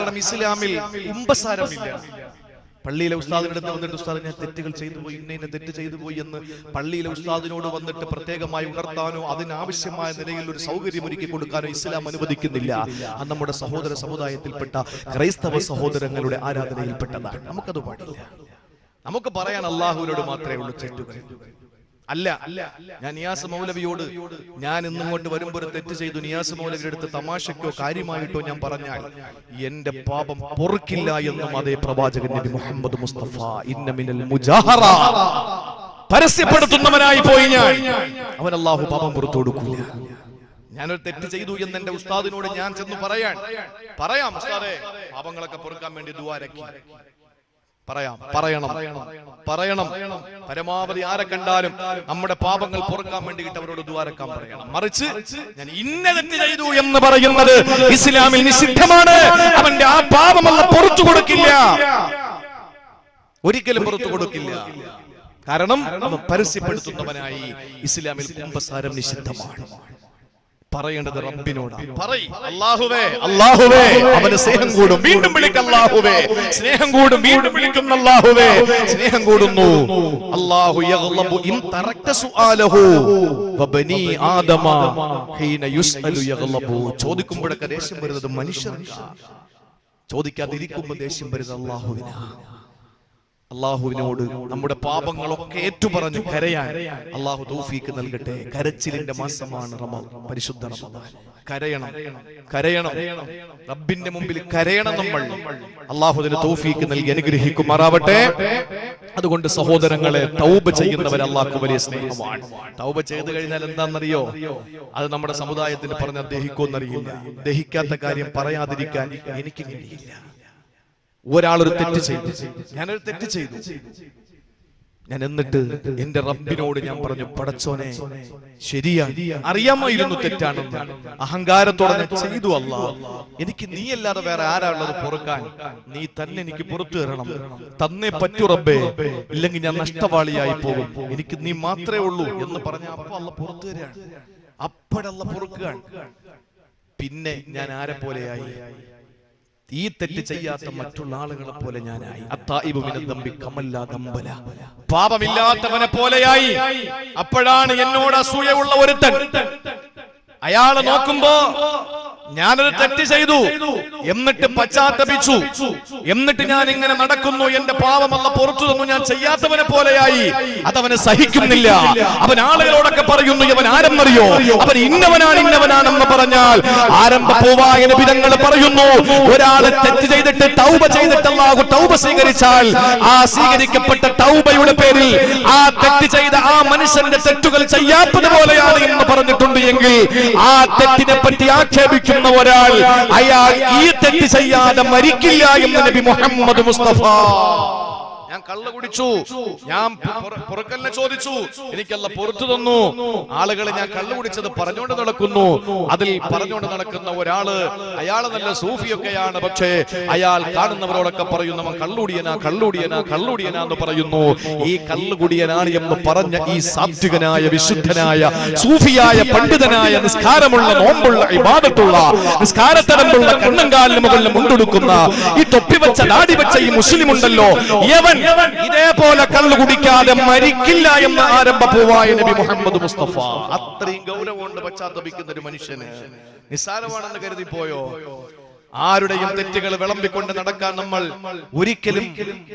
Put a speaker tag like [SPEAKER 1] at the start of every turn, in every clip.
[SPEAKER 1] കാരണം ഇസ്ലാമിൽ ഉമ്പസാരമില്ല പള്ളിയിലെ ഉസ്താദിന്റെ അടുത്ത് വന്നിട്ട് ഉസ്താദ് ഞാൻ തെറ്റുകൾ ചെയ്തു പോയി ഇന്ന തെറ്റ് ചെയ്തു പോയി എന്ന് പള്ളിയിലെ ഉസ്താദിനോട് വന്നിട്ട് പ്രത്യേകമായി ഉണർത്താനോ അതിനാവശ്യമായ നിലയിൽ ഒരു സൗകര്യം ഒരുക്കി കൊടുക്കാനോ ഇസ്ലാം അനുവദിക്കുന്നില്ല. അത് നമ്മുടെ സഹോദര സമുദായത്തിൽപ്പെട്ട ക്രൈസ്തവ സഹോദരങ്ങളുടെ ആരാധനയിൽപ്പെട്ടതാണ്. നമുക്കത് പാടില്ല. നമുക്ക് പറയാൻ അള്ളാഹുവിനോട് മാത്രമേ ഉള്ളൂ തെറ്റുകൾ. അല്ല ഞാൻ നിയാസ് മൗലവിയോട് ഞാൻ ഇന്നിങ്ങോട്ട് വരുമ്പോൾ തെറ്റ് ചെയ്തു. നിയാസ് മൗലവിയുടെ അടുത്ത് തമാശക്കോ കാര്യമായിട്ടോ ഞാൻ പറഞ്ഞാൽ എന്റെ പാപം പൊറുക്കില്ല എന്നും അതേ പ്രവാചകൻ നബി മുഹമ്മദ് മുസ്തഫ ഇന്നമിനൽ മുജാഹറ. പരസ്യപ്പെടുത്തുന്നവനായി പോയി ഞാൻ. അവൻ അള്ളാഹു പാപം പുറത്തു കൊടുക്കൂല. ഞാനൊരു തെറ്റ് ചെയ്തു എന്ന് എന്റെ ഉസ്താദിനോട് ഞാൻ ചെന്ന് പറയാൻ. പറയാം ഉസ്താദേ. പാപങ്ങളൊക്കെ പൊറുക്കാൻ വേണ്ടി ദുവാരക്കി പറയാം പറയണം പറയണം. പരമാവധി ആരെ കണ്ടാലും നമ്മുടെ പാപങ്ങൾ പൊറുക്കാൻ വേണ്ടിയിട്ട് അവരോട് ദ്വാരക്കാൻ പറയണം. മറിച്ച് ഞാൻ ഇന്ന ചെയ്തു എന്ന് പറയുന്നത് ഇസ്ലാമിൽ നിഷിദ്ധമാണ്. അവന്റെ ആ പാപം പാപമല്ല പുറത്തു കൊടുക്കില്ല. ഒരിക്കലും പുറത്തു കൊടുക്കില്ല. കാരണം അവൻ പരസ്യപ്പെടുത്തുന്നവനായി ഇസ്ലാമിൽ കുംഭസാരം നിഷിദ്ധമാണ്. പറയേണ്ടത് റബ്ബിനോട്. പറയ്. അല്ലാഹുവേ അല്ലാഹുവേ അവന് സ്നേഹം കൂടും. വീണ്ടും വിളിക്ക അല്ലാഹുവേ സ്നേഹം കൂടും. വീണ്ടും വിളിക്കുന്ന അല്ലാഹുവേ സ്നേഹം കൂടുന്നു. അല്ലാഹു യഗ്ലബു ഇൻ തറക്ത സുആലഹു. വബനി ആദമ ഹീന യുസ്അലു യഗ്ലബു. ചോദിക്കുമ്പോഴൊക്കെ ദേഷ്യം വരുന്നത് മനുഷ്യർക്കാ. ചോദിക്കാതിരിക്കുമ്പോൾ ദേഷ്യം വരുന്നത് അല്ലാഹുവിനാ അള്ളാഹുവിനോട് നമ്മുടെ പാപങ്ങളൊക്കെ ഏറ്റുപറഞ്ഞ് കരയാൻ അള്ളാഹു തൗഫീക്ക് നൽകട്ടെ. കരച്ചിലിന്റെ മാസമാണ് റമ പരിശുദ്ധ കരയണം. കരയണം. റബ്ബിന്റെ മുമ്പിൽ കരയണം നമ്മൾ. അള്ളാഹുദിന് തൗഫീക്ക് നൽകി അനുഗ്രഹിക്കുമാറാവട്ടെ. അതുകൊണ്ട് സഹോദരങ്ങളെ തൗബ ചെയ്യുന്നവർ അള്ളാഹു വലിയ സ്നേഹമാണ്. തൗബ ചെയ്ത് കഴിഞ്ഞാൽ എന്താണെന്നറിയോ? അത് നമ്മുടെ സമുദായത്തിന് പറഞ്ഞാൽ ദഹിക്കുമെന്നറിയില്ല. ദഹിക്കാത്ത കാര്യം പറയാതിരിക്കാൻ എനിക്ക് കഴിയില്ല. ഒരാളൊരു തെറ്റ് ചെയ്തു. ഞാനൊരു തെറ്റ് ചെയ്തു. ഞാൻ എന്നിട്ട് എന്റെ റബ്ബിനോട് ഞാൻ പറഞ്ഞു പടച്ചോനെ ശരിയാണ് അറിയാമായിരുന്നു തെറ്റാണെന്ന്. അഹങ്കാരത്തോടെ ഞാൻ ചെയ്തു അല്ല എനിക്ക് നീ അല്ലാതെ വേറെ ആരാ ഉള്ളത് പൊറുക്കാൻ? നീ തന്നെ എനിക്ക് പുറത്തു തരണം തന്നേ പറ്റൂ റബ്ബേ. ഇല്ലെങ്കിൽ ഞാൻ നഷ്ടവാളിയായി പോകും. എനിക്ക് നീ മാത്രമേ ഉള്ളൂ എന്ന് പറഞ്ഞ അപ്പൊ അല്ല പുറത്തു തരാണ് അപ്പോഴല്ല പൊറുക്കുകയാണ്. പിന്നെ ഞാൻ ആരെ പോലെയായി? ഈ തെറ്റ് ചെയ്യാത്ത മറ്റുള്ള ആളുകളെ പോലെ ഞാനായി. പാപമില്ലാത്തവനെ പോലെയായി. അപ്പോഴാണ് എന്നോട് അസൂയുള്ള ഒരുത്തൻ. അയാളെ നോക്കുമ്പോ ഞാനൊരു തെറ്റ് ചെയ്തു. എന്നിട്ട് പശ്ചാത്തപിച്ചു. എന്നിട്ട് ഞാൻ ഇങ്ങനെ നടക്കുന്നു. എന്റെ പാവമല്ല പുറത്തു തന്നു ഞാൻ ചെയ്യാത്തവനെ പോലെയായി. അതവനെ സഹിക്കുന്നില്ല. അവൻ ആളുകളോടൊക്കെ പറയുന്നു ഇവൻ ആരെന്നറിയോ? അവൻ ഇന്നവനാണ് ഇന്നവനാണെന്ന് പറഞ്ഞാൽ ആരംഭ പൂവായ വിധങ്ങൾ പറയുന്നു. ഒരാൾ തെറ്റ് ചെയ്തിട്ട് തൗബ ചെയ്തിട്ടല്ലാകും തൗബ സ്വീകരിച്ചാൽ ആ സ്വീകരിക്കപ്പെട്ട തൗബയുടെ പേരിൽ ആ തെറ്റ് ചെയ്ത ആ മനുഷ്യന്റെ തെറ്റുകൾ ചെയ്യാത്തത് പോലെയാണ് എന്ന് പറഞ്ഞിട്ടുണ്ട് എങ്കിൽ ആ തെറ്റിനെ പറ്റി ആക്ഷേപിക്കുന്ന ഒരാൾ അയാൾ ഈ തെറ്റ് ചെയ്യാതെ മരിക്കില്ല എന്ന് നബി മുഹമ്മദ് മുസ്തഫ. ഞാൻ കള്ള കുടിച്ചു. ഞാൻ പുറ- പുറക്കലിനെ ചോദിച്ചു. എനിക്കല്ല പുറത്തു തന്നു. ആളുകളെ ഞാൻ കള്ള കുടിച്ചത് പറഞ്ഞുകൊണ്ട് നടക്കുന്നു. അതിൽ പറഞ്ഞുകൊണ്ട് നടക്കുന്ന ഒരാൾ അയാൾ നല്ല സൂഫിയൊക്കെയാണ്. പക്ഷേ അയാൾ കാണുന്നവരോടൊക്കെ പറയുന്നവൻ കള്ളുടിയനാ കള്ളുടിയനാ കള്ളുടിയനാ എന്ന് പറയുന്നു. ഈ കള്ളുകുടിയനാണ് എന്ന് പറഞ്ഞ ഈ സാത്വികനായ വിശുദ്ധനായ സൂഫിയായ പണ്ഡിതനായ നിസ്കാരമുള്ള നോമ്പുള്ള ഇബാദത്തുള്ള നിസ്കാരത്തരമ്പുള്ള കണ്ണങ്കാലിന് മുകളിൽ മുണ്ടെടുക്കുന്ന ഈ തൊപ്പി വെച്ച നാടി വെച്ച ഈ മുസ്ലിം ഉണ്ടല്ലോ യവൻ ഇതേപോലെ കള്ളു കുടിക്കാതെ മരിക്കില്ല എന്ന് ആരംഭ പൂവായ നബി മുഹമ്മദ് മുസ്തഫ. അത്രയും ഗൗരവമുണ്ട് പശ്ചാത്തപിക്കുന്ന ഒരു മനുഷ്യന്. നിസ്സാരമാണെന്ന് കരുതി പോയോ ആരുടെയും തെറ്റുകൾ വിളമ്പിക്കൊണ്ട് നടക്കാൻ നമ്മൾ ഒരിക്കലും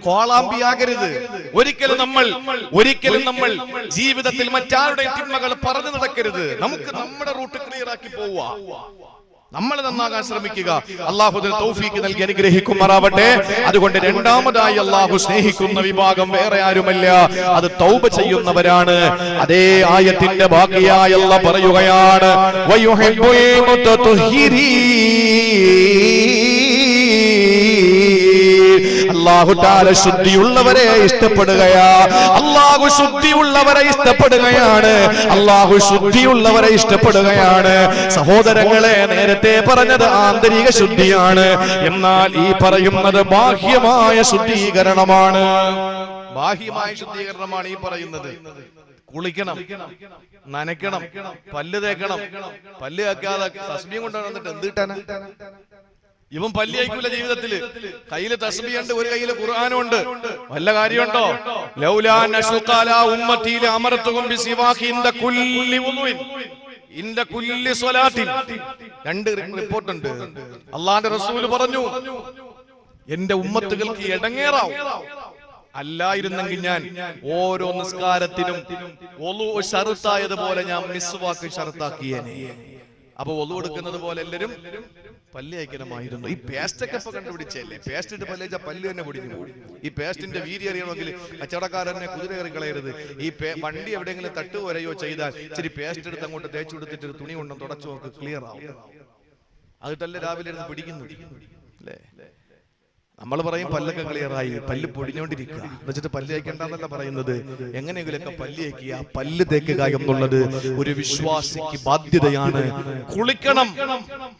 [SPEAKER 1] കോളാമ്പിയാകരുത് ഒരിക്കലും നമ്മൾ ഒരിക്കലും നമ്മൾ ജീവിതത്തിൽ മറ്റാരുടെയും തിന്മകൾ പറഞ്ഞു നടക്കരുത്. നമുക്ക് നമ്മുടെ റൂട്ട് ക്ലിയർ ആക്കി പോവുക. നമ്മൾ നന്നാകാൻ ശ്രമിക്കുക. അള്ളാഹുദിന് തൗഫീക്ക് നൽകി അനുഗ്രഹിക്കുമാറാവട്ടെ അതുകൊണ്ട് രണ്ടാമതായി അള്ളാഹു സ്നേഹിക്കുന്ന വിഭാഗം വേറെ ആരുമല്ല. അത് തൗബ ചെയ്യുന്നവരാണ്. അതേ ആയത്തിന്റെ ബാക്കിയായി അല്ല പറയുകയാണ്. അള്ളാഹു ശുദ്ധിയുള്ളവരെ ഇഷ്ടപ്പെടുകയാ. അള്ളാഹു ശുദ്ധിയുള്ളവരെ ഇഷ്ടപ്പെടുകയാണ്. അള്ളാഹു ശുദ്ധിയുള്ളവരെ ഇഷ്ടപ്പെടുകയാണ്. സഹോദരങ്ങളെ നേരത്തെ പറഞ്ഞത് ആന്തരിക ശുദ്ധിയാണ്. എന്നാൽ ഈ പറയുന്നത് ബാഹ്യമായ ശുദ്ധീകരണമാണ്. ബാഹ്യമായ ശുദ്ധീകരണമാണ് ഈ പറയുന്നത്. കുളിക്കണം നനയ്ക്കണം പല്ല് തേക്കണം പല്ല് തേക്കാതെ തസ്മിയും കൊണ്ടുവന്നിട്ട് എന്ത് കിട്ടാനാ? ഇവൻ പല്ലി അയക്കൂല ജീവിതത്തിൽ. കയ്യിൽ തസ്ബിയുണ്ട് ഒരു കയ്യിൽ ഖുർആാനും ഉണ്ട്. വല്ല കാര്യമുണ്ടോ? ലൗലാ നശുഖാല ഉമ്മത്തിയിലെ അമരത്തുകും ബിസിവാഖി ഇൻദ കുല്ലി രണ്ട് റിപ്പോർട്ട് ഉണ്ട് അള്ളാന്റെ റസൂൽ പറഞ്ഞു എന്റെ ഉമ്മത്തുകൾക്ക് ഇടങ്ങേറാവും. അല്ലായിരുന്നെങ്കിൽ ഞാൻ ഓരോ നിസ്കാരത്തിനും ഒലു ഷറുത്തായതുപോലെ ഞാൻ മിസ്വാക്ക് ഷറുത്താക്കിയേനെ. അപ്പൊ ഒളു കൊടുക്കുന്നത് പോലെ എല്ലാരും പല്ല് അയക്കണമായിരുന്നു. ഈ പേസ്റ്റ് ഒക്കെ ഇപ്പൊ കണ്ടുപിടിച്ചല്ലേ പേസ്റ്റ് ഇട്ട് പല്ലേച്ച പല്ല് തന്നെ പൊടിഞ്ഞു പോകും ഈ പേസ്റ്റിന്റെ വീതി അറിയണമെങ്കിൽ കച്ചവടക്കാരനെ കുതിര കയറി കളയരുത്. ഈ വണ്ടി എവിടെയെങ്കിലും തട്ടു വരയോ ചെയ്താൽ ഇച്ചിരി പേസ്റ്റ് എടുത്ത് അങ്ങോട്ട് തേച്ചു കൊടുത്തിട്ട് ഒരു തുണി കൊണ്ടും തുടച്ചു നോക്ക് ക്ലിയർ ആവും. അതിട്ടല്ലേ രാവിലെ ഇരുന്ന് പിടിക്കുന്നു. അല്ലേ? നമ്മൾ പറയും പല്ലൊക്കെ ക്ലിയറായി പല്ല് പൊടിഞ്ഞോണ്ടിരിക്കുക. എന്നുവെച്ചിട്ട് പല്ല് തേക്കേണ്ടെന്നല്ല പറയുന്നത്. എങ്ങനെയെങ്കിലൊക്കെ പല്ല് തേക്കുക. പല്ല് തേക്കുക എന്നുള്ളത് ഒരു വിശ്വാസിക്ക് ബാധ്യതയാണ്. കുളിക്കണം.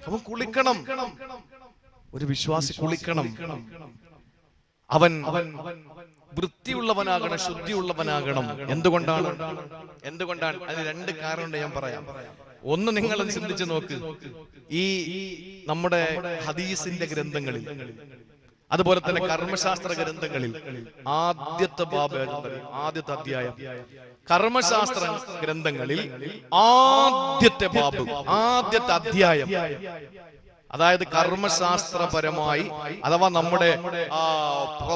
[SPEAKER 1] അവൻ കുളിക്കണം. ഒരു വിശ്വാസി കുളിക്കണം. അവൻ വൃത്തിയുള്ളവനാകണം ശുദ്ധിയുള്ളവനാകണം. എന്തുകൊണ്ടാണ്? എന്തുകൊണ്ടാണ്? അതിന് രണ്ട് കാരണമുണ്ട് ഞാൻ പറയാം. ഒന്ന് നിങ്ങൾ ചിന്തിച്ചു നോക്ക്. ഈ നമ്മുടെ ഹദീസിന്റെ ഗ്രന്ഥങ്ങളിൽ അതുപോലെ തന്നെ കർമ്മശാസ്ത്ര ഗ്രന്ഥങ്ങളിൽ ആദ്യത്തെ ബാബ്? ആദ്യത്തെ അധ്യായം. കർമ്മശാസ്ത്ര ഗ്രന്ഥങ്ങളിൽ ആദ്യത്തെ ബാബ് ആദ്യത്തെ അധ്യായം. അതായത് കർമ്മശാസ്ത്രപരമായി അഥവാ നമ്മുടെ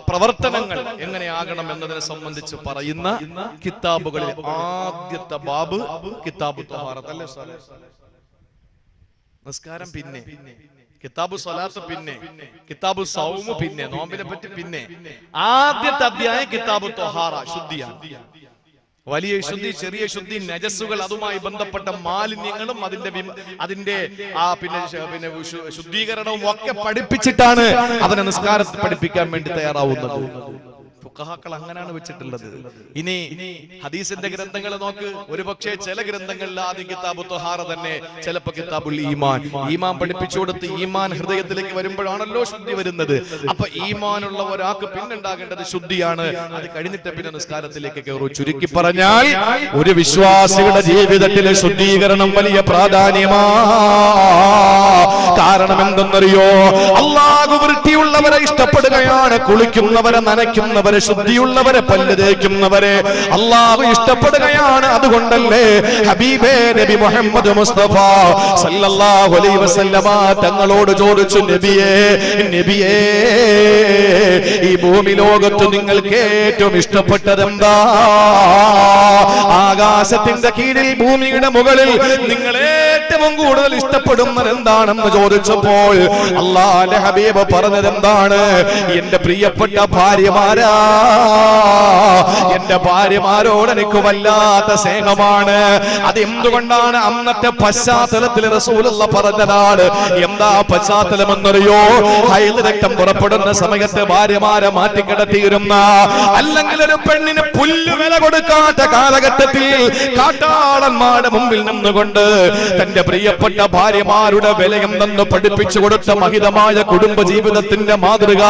[SPEAKER 1] പ്രവർത്തനങ്ങൾ എങ്ങനെയാകണം എന്നതിനെ സംബന്ധിച്ച് പറയുന്ന കിതാബുകളിൽ ആദ്യത്തെ ബാബ് കിതാബ് തഹാറത്ത്. അല്ലേ നിസ്കാരം പിന്നെ. കിതാബ് സ്വലാത്ത് പിന്നെ കിതാബ് സൗമ് പിന്നെ നോമ്പിനെ പറ്റി പിന്നെ. ആദ്യത്തെ അധ്യായം കിതാബ് തൊഹാറ ശുദ്ധിയാണ്. വലിയ ശുദ്ധി ചെറിയ ശുദ്ധി നജസ്സുകൾ അതുമായി ബന്ധപ്പെട്ട മാലിന്യങ്ങളും അതിന്റെ അതിന്റെ ആ പിന്നെ പിന്നെ ശുദ്ധീകരണവും ഒക്കെ പഠിപ്പിച്ചിട്ടാണ് അവനെ നിസ്കാരത്തിൽ പഠിപ്പിക്കാൻ വേണ്ടി തയ്യാറാവുന്നത്. ഫുഖഹാക്കൾ അങ്ങനെയാണ് വെച്ചിട്ടുള്ളത്. ഇനി ഹദീസിന്റെ ഗ്രന്ഥങ്ങൾ നോക്ക്. ഒരുപക്ഷെ ചില ഗ്രന്ഥങ്ങളിൽ ആദ്യം കിതാബ് തൊഹാറ തന്നെ ചിലപ്പോ കിതാബുൽ ഈമാൻ. ഈമാൻ പഠിപ്പിച്ചു കൊടുത്ത് ഈമാൻ ഹൃദയത്തിലേക്ക് വരുമ്പോഴാണല്ലോ ശുദ്ധി വരുന്നത്. അപ്പൊ ഈമാനുള്ള ഒരാൾക്ക് പിന്നുണ്ടാകേണ്ടത് ശുദ്ധിയാണ്. അത് കഴിഞ്ഞിട്ട് പിന്നെ നിസ്കാരത്തിലേക്ക് കയറു. ചുരുക്കി പറഞ്ഞാൽ ഒരു വിശ്വാസിയുടെ ജീവിതത്തിലെ ശുദ്ധീകരണം വലിയ പ്രാധാന്യമാ. കാരണം എന്തെന്നറിയോ അള്ളാഹു വൃത്തിയുള്ളവരെ ഇഷ്ടപ്പെടുകയാണ് കുളിക്കുന്നവരെ നനയ്ക്കുന്നവരെ ശുദ്ധിയുള്ളവരെ പല്ല് തേക്കുന്നവരെ അള്ളാഹു ഇഷ്ടപ്പെടുകയാണ് അതുകൊണ്ടല്ലേ ഹബീബേ നബി മുഹമ്മദ് മുസ്തഫ സല്ലല്ലാഹു അലൈഹി വസല്ലമ തങ്ങളോട് ചോദിച്ചു നബിയേ നബിയേ ഈ ഭൂമി ലോകത്ത് നിങ്ങൾക്ക് ഏറ്റവും ഇഷ്ടപ്പെട്ടത് എന്താ ആകാശത്തിന്റെ കീഴിൽ ഭൂമിയുടെ മുകളിൽ നിങ്ങൾ ഏറ്റവും കൂടുതൽ ഇഷ്ടപ്പെടുന്നതെന്താണെന്ന് ചോദിച്ചപ്പോൾ അള്ളാന്റെ ഹബീബ് പറഞ്ഞത് എന്താണ്? എന്റെ പ്രിയപ്പെട്ട ഭാര്യമാരാ എന്റെ ഭാര്യമാരോട് എനിക്ക് വല്ലാത്ത സ്നേഹമാണ്. അതെന്തുകൊണ്ടാണ് അന്നത്തെ പശ്ചാത്തലത്തിൽ റസൂലുള്ള പറഞ്ഞതാണ്? എന്താ പശ്ചാത്തലം എന്നറിയോ? ഹൈല രക്തം പുറപ്പെടുന്ന സമയത്ത് ഭാര്യമാരെ മാറ്റിക്കിടത്തിയിരുന്ന അല്ലെങ്കിൽ ഒരു പെണ്ണിന് പുല്ല് വില കൊടുക്കാത്ത കാലഘട്ടത്തിൽ കാട്ടാളന്മാരുടെ മുമ്പിൽ നിന്നുകൊണ്ട് തന്റെ പ്രിയപ്പെട്ട ഭാര്യമാരുടെ വിലയെന്തെന്ന് പഠിപ്പിച്ചു കൊടുത്ത മഹിതമായ കുടുംബ ജീവിതത്തിന്റെ മാതൃക.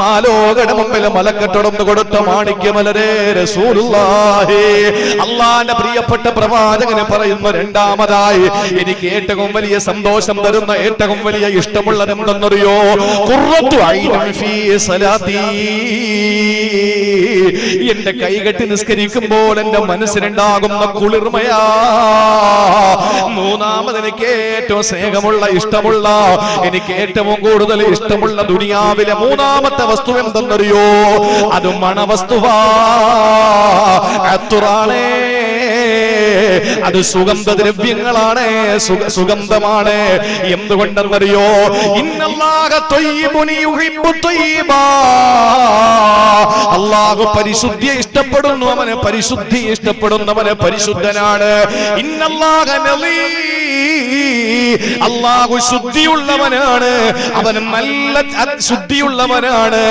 [SPEAKER 1] മാലോകട മുമ്പിൽ മലക്കെട്ടുടന്ന് കൊടുത്ത മാണിക്യമലരേ അള്ളാന്റെ പ്രിയപ്പെട്ട പ്രവാചകന് പറയുന്ന രണ്ടാമതായി എനിക്ക് ഏറ്റവും വലിയ സന്തോഷം തരുന്ന ഏറ്റവും വലിയ ഇഷ്ടമുള്ളതെന്തെന്നറിയോ സലാത്തി. എന്റെ കൈകെട്ടി നിസ്കരിക്കുമ്പോൾ എന്റെ മനസ്സിനുണ്ടാകുന്ന കുളിർമയാ. മൂന്നാമത് എനിക്ക് ഏറ്റവും സ്നേഹമുള്ള ഇഷ്ടമുള്ള എനിക്ക് ഏറ്റവും കൂടുതൽ ഇഷ്ടമുള്ള ദുനിയാവിലെ മൂന്നാമത്തെ വസ്തു എന്തെന്നറിയോ? അത് മണവസ്തുവാ. അത്തുറാണേ. അത് സുഗന്ധദ്രവ്യങ്ങളാണ്. ദ്രവ്യങ്ങളാണ് സുഗന്ധമാണ്. എന്തുകൊണ്ടെന്നറിയോ. അള്ളാഹു പരിശുദ്ധിയെ ഇഷ്ടപ്പെടുന്നു. അവന് പരിശുദ്ധി ഇഷ്ടപ്പെടുന്നവന് പരിശുദ്ധനാണ്. അള്ളാഹു ശുദ്ധിയുള്ളവനാണ്. അവൻ നല്ല ശുദ്ധിയുള്ളവനാണ്.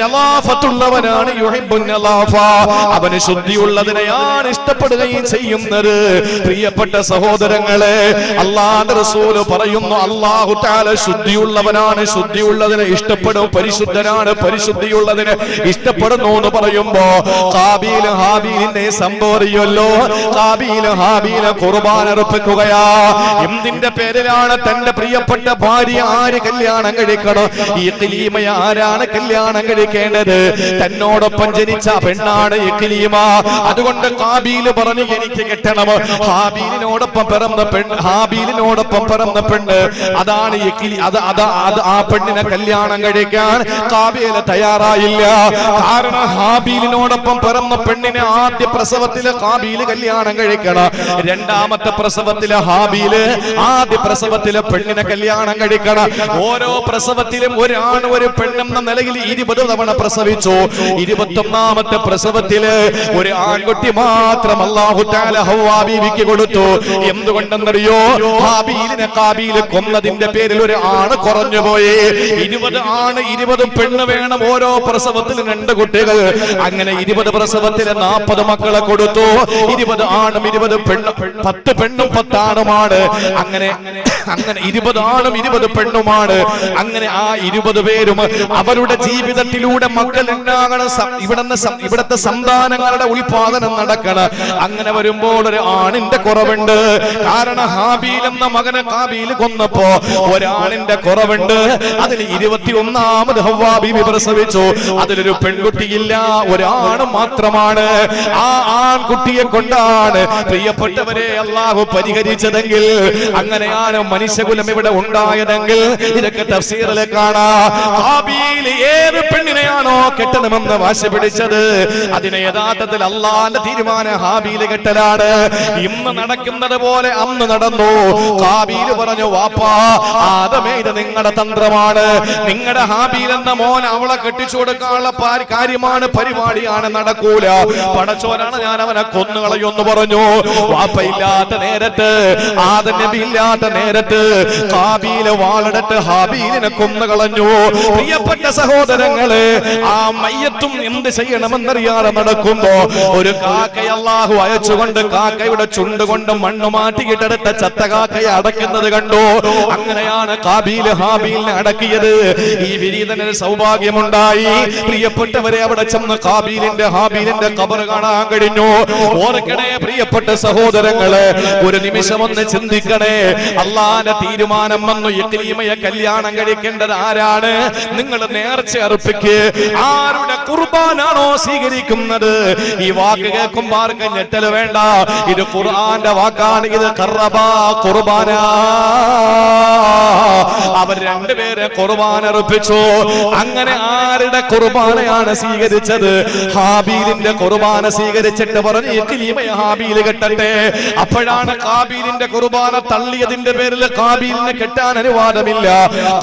[SPEAKER 1] നലാഫത്തുള്ളവനാണ്. അവന് ശുദ്ധിയുള്ളതിനെയാണ് ഇഷ്ടപ്പെടുകയും ചെയ്യുന്നത്. പ്രിയപ്പെട്ട സഹോദരങ്ങളെ അള്ളാഹ് റസൂൽ പറയുന്നു അള്ളാഹു താല ശുദ്ധിയുള്ളവനാണ്. ശുദ്ധിയുള്ളതിനെ ഇഷ്ടപ്പെടും. പരിശുദ്ധനാണ്. പരിശുദ്ധിയുള്ളതിനെ ഇഷ്ടപ്പെടുന്നു എന്ന് പറയുമ്പോ കാബീൽ ഹാബീലിന്റെ സംഭവം അറിയല്ലോ കാബീൽ ഹാബീൽ അർപ്പിക്കുകയാ. എന്തിന്റെ പേരിലാണ് തന്റെ പ്രിയപ്പെട്ട ഭാര്യ ആര് കല്യാണം കഴിക്കണം? ഈ കലീമ ആരാണ് കല്യാണം കഴിക്കേണ്ടത്? തന്നോടൊപ്പം ജനിച്ച പെണ്ണാണ് ഈ കിലീമ. അതുകൊണ്ട് കാബീൽ പറഞ്ഞു എനിക്ക് കെട്ടണം. ഹാബീലിനോടൊപ്പം പിറന്ന പെണ്ണ് ഹാബീലിനോടൊപ്പം പിറന്ന പെണ്ണ് അതാണ് അത് അത് അത് ആ പെണ്ണിനെ കല്യാണം കഴിക്കാൻ കാബീല തയ്യാറായില്ല. കാരണം ഹാബീലിനോടൊപ്പം പിറന്ന പെണ്ണിനെ ആദ്യ പ്രസവത്തിൽ കാബീൽ കല്യാണം കഴിക്കണം. രണ്ടാമത്തെ പ്രസവത്തിലെ ഹാബീൽ ആദ്യ പ്രസവത്തിലെ പെണ്ണിനെ കല്യാണം കഴിക്കണം. ഓരോ പ്രസവത്തിലും ഒരാണ് ഒരു പെണ്ണെന്ന നിലയിൽ ഇരുപത് തവണ പ്രസവിച്ചു. ഇരുപത്തൊന്നാമത്തെ പ്രസവത്തിൽ ഒരു ആൺകുട്ടി മാത്രം അള്ളാഹു താല ഹവ്വാ ബീവിക്ക് കൊടുത്തു എന്തുകൊണ്ടെന്നറിയോ? ഹാബീലിനെ കാബീൽ കൊന്നതിന്റെ പേരിൽ ഒരു ആണ് കുറഞ്ഞു പോയി. ഇരുപത് ആണ് ഇരുപത് പെണ്ണ് വേണം ഓരോ പ്രസവത്തിൽ രണ്ട് കുട്ടികൾ. അങ്ങനെ ഇരുപത് പ്രസവത്തിലെ നാൽപ്പത് മക്കളെ കൊടുത്തു. ഇരുപത് ആണും ഇരുപത് പെണ്ണും പത്ത് പെണ്ണും പത്താണുമാണ്. അങ്ങനെ അങ്ങനെ ഇരുപത് ആണും ഇരുപത് പെണ്ണുമാണ്. അങ്ങനെ ആ ഇരുപത് പേരും അവരുടെ ജീവിതത്തിലൂടെ മക്കൾ ഉണ്ടാകണം ഇവിടുന്ന് ഇവിടുത്തെ സന്താനങ്ങളുടെ ഉൽപാദനം നടക്കണം. അങ്ങനെ വരുമ്പോൾ ഒരു ആണിന്റെ കുറവുണ്ട്. കാരണം ഹാബീൽ എന്ന മകനെ കാബീൽ കൊന്നപ്പോ ഒരാണിന്റെ കുറവുണ്ട്. അതിൽ ഇരുപത്തി ഒന്നാമത് ഹവാബീബി പ്രസവിച്ചു അതിലൊരു പെൺകുട്ടിയില്ല ഒരാണ് മാത്രമാണ്. ആ ആൺകുട്ടിയെ കൊണ്ടാണ് പ്രിയപ്പെട്ടവരെ അള്ളാഹു പരിഹരിച്ചതെങ്കിൽ അങ്ങനെയാണ് മനുഷ്യകുലം ഇവിടെ ഉണ്ടായതെങ്കിൽ ഇതൊക്കെ തഫ്സീറിൽ കാണാം. കാബീൽ ഏത് പെണ്ണിനെയാണോ കെട്ടണമെന്ന് വാശി പിടിച്ചത്? അതിനെ യഥാർത്ഥത്തിൽ അള്ളാന്റെ തീരുമാനം ഹാബീൽ കെട്ടലാണ്. ഇന്ന് നടക്കുന്നത് പോലെ അന്ന് നടന്നു. കാബീൽ പറഞ്ഞു വാപ്പാ ആദമേ ഇത് നിങ്ങളുടെ തന്ത്രമാണ്. നിങ്ങളുടെ ഹാബീൽ എന്ന മോൻ അവളെ കെട്ടിച്ചു കൊടുക്കാനുള്ള കാര്യമാണ് പരിപാടിയാണ് നടക്കൂല. പടച്ചോനാണ് ഞാൻ അവനെ കൊന്നുകളയൊന്ന് പറഞ്ഞു. വാപ്പയില്ലാത്ത നേരത്ത് ആദനബില്ലാത്ത നേരത്ത് കാബീൽ വാളെടുത്ത് ഹാബീലിനെ കൊന്നുകളഞ്ഞു. പ്രിയപ്പെട്ട സഹോദരങ്ങൾ ആ മയ്യത്തും എന്ത് ചെയ്യണമെന്നറിയാതെ നടക്കുമ്പോ ഒരു കാക്കയല്ലാഹു അയച്ചുകൊണ്ട് അയച്ചുകൊണ്ട് കാക്കയുടെ ചുണ്ട് കൊണ്ട് മണ്ണ് മാറ്റിയിട്ടെടുത്ത ചത്ത കാക്കയെ അടയ്ക്കുന്നത് കണ്ടു? അങ്ങനെയാണ് കാബീൽ ഹാബീലിനെ അടക്കിയത്. ഈ വിരീതന് സൗഭാഗ്യമുണ്ടായി. പ്രിയപ്പെട്ടവരെ അവിടെ ചെന്ന് കാബീലിന്റെ ഹാബീലിന്റെ കബർ കാണാൻ കഴിഞ്ഞു. ഓർക്കണേ പ്രിയപ്പെട്ട സഹോദരങ്ങൾ ഒരു നിമിഷം ഒന്ന് ചിന്തിക്കണേ. അള്ളാന്റെ തീരുമാനം വന്നു. യക്രീമയെ കല്യാണം കഴിക്കേണ്ടത് ആരാണ്? നിങ്ങൾ നേർച്ച അർപ്പിക്ക്. ആരുടെ കുർബാനാണോ സ്വീകരിക്കുന്നത്? ഈ വാക്ക് കേൾക്കുമ്പോൾ ആർക്കും ഞെട്ടൽ വേണ്ട. ഇത് ഖുർആന്റെ വാക്കാണ് ഇത് കുർബാന. അവർ രണ്ടുപേരെ കുർബാന അർപ്പിച്ചു. അങ്ങനെ ആരുടെ കുർബാനയാണ് സ്വീകരിച്ചത്? ഹാബീലിന്റെ കുർബാന സ്വീകരിച്ചിട്ട് പറഞ്ഞു എത്തിലീമയ ഹാബീൽ കെട്ടട്ടെ. അപ്പോഴാണ് കാബീലിന്റെ കുർബാന തള്ളിയതിന്റെ പേരിൽ കാബീലിനെ കെട്ടാൻ അനുവാദമില്ല.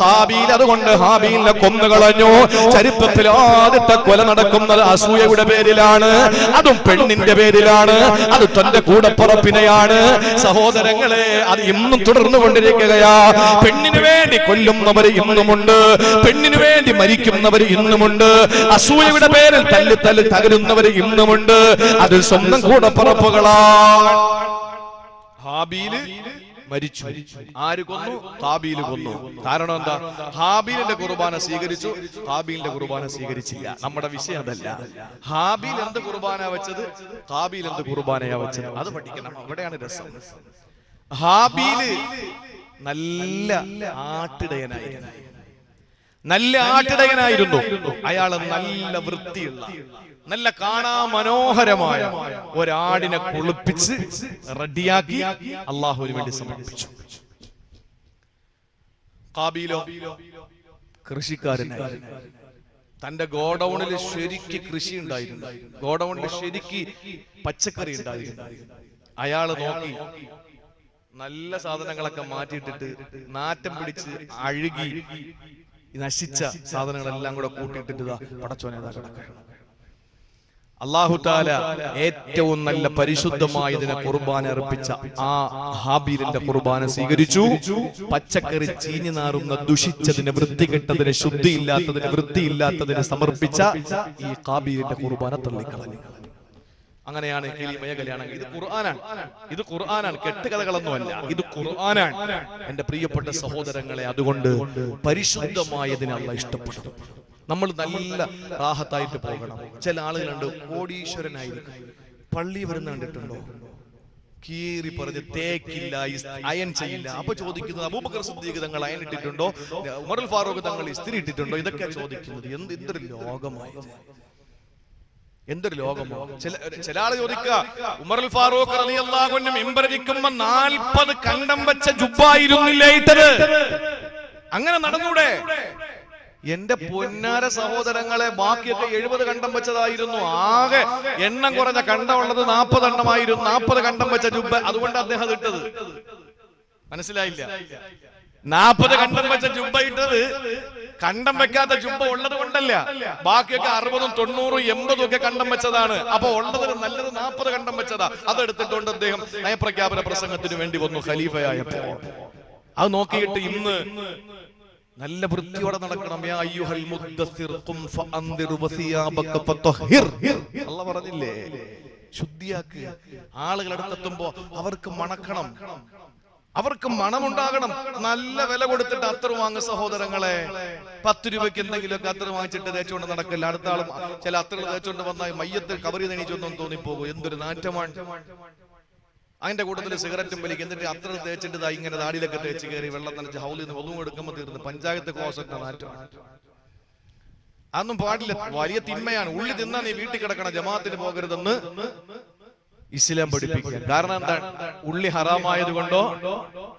[SPEAKER 1] കാബീൽ അതുകൊണ്ട് ഹാബീലിനെ കൊന്നുകളഞ്ഞു ചരിത്രത്തിൽ ആദ്യത്തെ കൊല നടക്കുന്നത് അസൂയയുടെ പേരിലാണ് അതും പെണ്ണിന്റെ പേരിലാണ് അത് തന്റെ കൂടപ്പുറപ്പിനെയാണ്. സഹോദരങ്ങളെ അത് ഇന്നും തുടർന്നു കൊണ്ടിരിക്കുകയാ പെണ്ണിന് വേണ്ടി കൊല്ലുന്നവർ ഇന്നുമുണ്ട്. പെണ്ണിന് വേണ്ടി മരിക്കുന്നവർ ഇന്നുമുണ്ട്. അസൂയയുടെ പേരിൽ തല്ലി തല്ലി തകരുന്നവർ ഇന്നുമുണ്ട്. അത് സ്വന്തം കൂടപ്പുറപ്പുകളാണ് ഹാബീൽ മരിച്ചു. ആര് കൊന്നു? ഹാബീൽ കൊന്നു. കാരണം എന്താ? ഹാബീലിന്റെ കുർബാന സ്വീകരിച്ചു. ഹാബീലിന്റെ കുർബാന സ്വീകരിച്ചില്ല. നമ്മുടെ വിഷയം അതല്ല. ഹാബീൽ എന്ത് കുർബാന വെച്ചത്? ഹാബീൽ എന്ത് കുർബാനയാ വെച്ചത്? അത് പഠിക്കണം. അവിടെയാണ് രസം. ഹാബീൽ. നല്ല ആട്ടിടയനായിരുന്നു നല്ല ആട്ടിടയനായിരുന്നു. അയാൾ നല്ല വൃത്തിയുള്ള നല്ല കാണാ മനോഹരമായ ഒരാടിനെ കുളിപ്പിച്ച് റെഡിയാക്കി അള്ളാഹുവിന് വേണ്ടി സമർപ്പിച്ചു. കാബിലോ കൃഷിക്കാരനായിരുന്നു. തന്റെ ഗോഡൌണിൽ ശരിക്ക് കൃഷി ഉണ്ടായിരുന്നു ഗോഡൌണിൽ ശരിക്ക് പച്ചക്കറി ഉണ്ടായിരുന്നു. അയാൾ നോക്കി നല്ല സാധനങ്ങളൊക്കെ മാറ്റിയിട്ടിട്ട് നാറ്റം പിടിച്ച് അഴുകി നശിച്ച സാധനങ്ങളെല്ലാം കൂടെ കൂട്ടിയിട്ടിട്ട് ഇതാ പടച്ചോനെ ഇതാ കിടക്കുകയാണ് അള്ളാഹു താല ഏറ്റവും നല്ല പരിശുദ്ധമായതിനെ കുർബാന അർപ്പിച്ച ആ ഹാബീലിന്റെ കുർബാന സ്വീകരിച്ചു. പച്ചക്കറി ചീഞ്ഞു നാറുന്ന ദുഷിച്ചതിന് വൃത്തികെട്ടതിന് ശുദ്ധിയില്ലാത്തതിന് വൃത്തിയില്ലാത്തതിന് സമർപ്പിച്ച ഈ കാബീലിന്റെ കുർബാന തള്ളിക്കളഞ്ഞു. അങ്ങനെയാണ് കെലിമയ കല്യാണം. ഇത് ഖുർആനാണ്. ഇത് ഖുർആനാണ്. കെട്ടുകഥകളൊന്നുമല്ല. ഇത് ഖുർആനാണ്. എന്റെ പ്രിയപ്പെട്ട സഹോദരങ്ങളെ അതുകൊണ്ട് പരിശുദ്ധമായതിനെ അല്ല ഇഷ്ടപ്പെടും. നമ്മൾ നല്ല റാഹത്തായിട്ട് പോകണം. ചില ആളുകളുണ്ട് കോടീശ്വരനായിരിക്കും. പള്ളി വരുന്ന കണ്ടിട്ടുണ്ടോ? കീറി പറഞ്ഞ് തേക്കില്ല അയൻ അയൺ ചെയ്യില്ല. അപ്പൊ ചോദിക്കുന്നത് അബൂബക്കർ സിദ്ദീഖ് തങ്ങൾ അയൻ ഇട്ടിട്ടുണ്ടോ? ഉമർ ഫാറൂഖ് തങ്ങൾ ഇസ്തിരി ഇട്ടിട്ടുണ്ടോ? ഇതൊക്കെ ചോദിക്കുന്നത് എന്ത് എന്തൊരു ലോകമായത്? എന്തൊരു ലോകമോ ചില ചില ആൾ ചോദിക്കുക ഉമറുൽ ഫാറൂഖ് മെമ്പറിക്കുമ്പോ നാൽപ്പത് കണ്ടം വെച്ച ജുബായിരുന്നില്ലേ ഇട്ടത് അങ്ങനെ നടന്നൂടെ? എന്റെ പൊന്നാര സഹോദരങ്ങളെ ബാക്കിയൊക്കെ എഴുപത് കണ്ടം വെച്ചതായിരുന്നു. ആകെ എണ്ണം കുറഞ്ഞ കണ്ടമുള്ളത് നാൽപ്പത് എണ്ണമായിരുന്നു. നാൽപ്പത് കണ്ടം വെച്ച ജുബ അതുകൊണ്ട് അദ്ദേഹം ഇട്ടത്. മനസ്സിലായില്ല? നാൽപ്പത് കണ്ടം വെച്ച ജുബ ഇട്ടത് കണ്ടം വെക്കാത്ത ജുബ ഉള്ളത് കൊണ്ടല്ല. ബാക്കിയൊക്കെ അറുപതും തൊണ്ണൂറും എൺപതും ഒക്കെ കണ്ടം വെച്ചതാണ്. അപ്പൊ ഉള്ളതിൽ നല്ലത് നാൽപ്പത് കണ്ടം വെച്ചതാ. അതെടുത്തിട്ടുണ്ട് അദ്ദേഹം. നയപ്രഖ്യാപന പ്രസംഗത്തിന് വേണ്ടി വന്നു ഖലീഫയായപ്പോ അത് നോക്കിയിട്ട് ഇന്ന് നല്ല വൃത്തിയോടെ നടക്കണം. അല്ല പറഞ്ഞില്ലേ? ശുദ്ധിയാക്ക്. ആളുകൾ അടുത്തെത്തുമ്പോ അവർക്ക് മണക്കണം. അവർക്ക് മണമുണ്ടാകണം. നല്ല വില കൊടുത്തിട്ട് അത്ര വാങ്ങ സഹോദരങ്ങളെ. പത്ത് രൂപയ്ക്ക് എന്തെങ്കിലുമൊക്കെ അത്ര വാങ്ങിച്ചിട്ട് തേച്ചുകൊണ്ട് നടക്കില്ല. അടുത്ത ആളും ചില അത്ര തേച്ചുകൊണ്ട് വന്നാൽ മയ്യത്തിൽ കബറി നീണിച്ചൊന്നും തോന്നിപ്പോകും. എന്തൊരു നാറ്റമാണ്. അതിന്റെ കൂട്ടത്തിൽ സിഗരറ്റും വലിക്കും. എന്നിട്ട് അത്ര തേച്ചിട്ട് ഇങ്ങനെ താടിയിലൊക്കെ തേച്ച് കയറി വെള്ളം നനച്ച് ഹൗലിൽ നിന്ന് ഒന്നും എടുക്കുമ്പോൾ തീർന്ന്. പഞ്ചായത്ത് ക്ലോസറ്റ് നാറ്റമാണ്. അതൊന്നും പാടില്ല. വലിയ തിന്മയാണ്. ഉള്ളി തിന്നാ നീ വീട്ടിൽ കിടക്കണം ജമാഅത്തിന് പോകരുതെന്ന് ഇസ്ലാം പഠിപ്പിക്കുക. കാരണം എന്താ? ഉള്ളി ഹറാമായത് കൊണ്ടോ